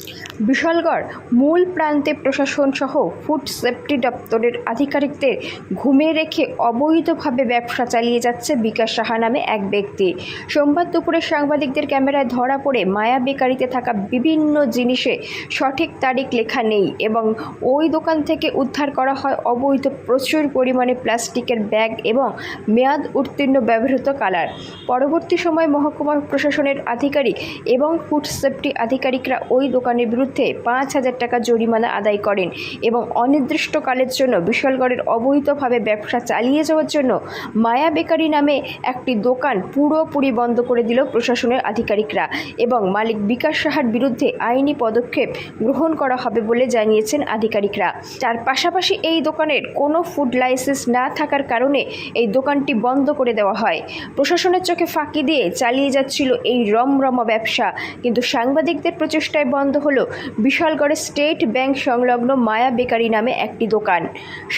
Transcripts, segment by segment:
Crazy. Bishalgarh মূল প্রান্তে প্রশাসন সহ ফুড সেফটি দপ্তরের আধিকারিকদের ঘুমে রেখে অবৈধভাবে ব্যবসা চালিয়ে যাচ্ছে বিকাশ সাহা নামে এক ব্যক্তি। সোমবার দুপুরে সাংবাদিকদের ক্যামেরায় ধরা পড়ে মায়া বেকারিতে থাকা বিভিন্ন জিনিসে সঠিক তারিখ লেখা নেই এবং ওই দোকান থেকে উদ্ধার করা হয় অবৈধ প্রচুর পরিমাণে প্লাস্টিকের ব্যাগ এবং মেয়াদ উত্তীর্ণ ব্যবহৃত কালার। পরবর্তী সময় মহকুমা প্রশাসনের আধিকারিক এবং ফুড সেফটি আধিকারিকরা ওই দোকানের বিরুদ্ধে পাঁচ হাজার টাকা জরিমানা আদায় করেন এবং অনির্দিষ্টকালের জন্য বিশালগড়ের অবৈধভাবে ব্যবসা চালিয়ে যাওয়ার জন্য মায়া বেকারি নামে একটি দোকান পুরোপুরি বন্ধ করে দিল প্রশাসনের আধিকারিকরা এবং মালিক বিকাশ সাহার বিরুদ্ধে আইনি পদক্ষেপ গ্রহণ করা হবে বলে জানিয়েছেন আধিকারিকরা। তার পাশাপাশি এই দোকানের কোনো ফুড লাইসেন্স না থাকার কারণে এই দোকানটি বন্ধ করে দেওয়া হয়। প্রশাসনের চোখে ফাঁকি দিয়ে চালিয়ে যাচ্ছিল এই রমরমা ব্যবসা। কিন্তু সাংবাদিকদের প্রচেষ্টায় বন্ধ হলো বিশালগড়ের স্টেট ব্যাংক সংলগ্ন মায়া বেকারি নামে একটি দোকান।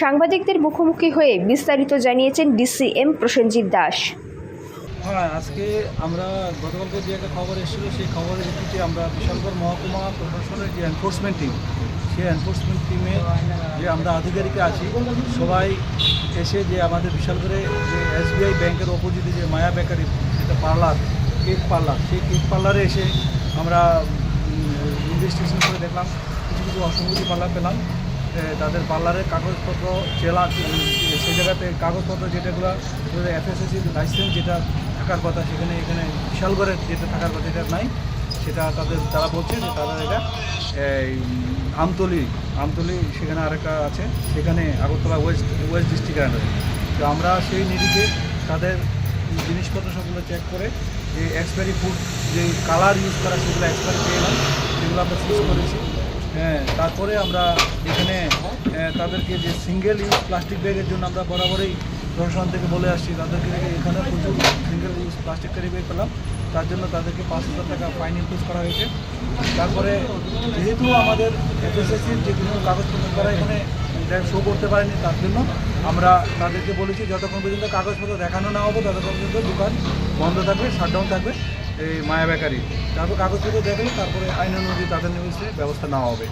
সাংবাদিকদের মুখোমুখি হয়ে বিস্তারিত জানিয়েছেন ডিসিএম প্রসেনজিৎ দাস। হ্যাঁ আজকে আমরা গতকালকে যে একটা খবর এসেছিল, সেই খবরের ভিত্তিতে আমরা বিশালগড় মহকুমা প্রশাসনের যে এনফোর্সমেন্ট টিম সেই এনফোর্সমেন্ট টিমে যে আমরা আধিকারিকরা আছি, সবাই এসে যে আমাদের বিশালগড়ে যে এসবিআই ব্যাংকের অপোজিটে যে মায়া বেকারি একটা পার্লার, কেক পার্লার, সেই কেক পার্লারে এসে আমরা ইনভেস্টিগেশন করে দেখলাম কিছু কিছু অসঙ্গতি পার্লার পেলাম। তাদের পার্লারের কাগজপত্র জেলা সেই জায়গাতে কাগজপত্র যেটাগুলো এফএসএসি লাইসেন্স যেটা থাকার কথা সেখানে এখানে বিশালগড়ের যেটা থাকার কথা এটা নাই। সেটা তাদের তারা বলছে যে তারা এটা এই, আমতলি আমতলি সেখানে আরেকটা আছে সেখানে আগরতলা ওয়েস্ট ওয়েস্ট ডিস্ট্রিক্টের আন্ডারে। তো আমরা সেই নিরিখে তাদের জিনিসপত্র সবগুলো চেক করে যে এক্সপায়ারি ফুড যে কালার ইউজ করা সেগুলো এক্সপায়ারি পেয়ে সেগুলো আমরা করেছি। হ্যাঁ তারপরে আমরা এখানে তাদেরকে যে সিঙ্গেল ইউজ প্লাস্টিক ব্যাগের জন্য আমরা বরাবরই প্রশাসন থেকে বলে আসছি, তাদেরকে এখানে প্রচুর single use plastic carry bag পেলাম। তার জন্য তাদেরকে পাঁচ হাজার টাকা ফাইন ইম্পোজ করা হয়েছে। তারপরে যেহেতু আমাদের এফএসএসির যে কোনো কাগজপত্র তারা এখানে শো করতে পারেনি, তার জন্য আমরা তাদেরকে বলেছি, যতক্ষণ পর্যন্ত কাগজপত্র দেখানো না হবে, ততক্ষণ পর্যন্ত দোকান বন্ধ থাকবে শাটডাউন থাকবে। এই মায়া বেকারি। তারপর কাগজপত্র দেখলে তারপরে আইন অনুযায়ী তাদের নিউজে ব্যবস্থা নেওয়া হবে।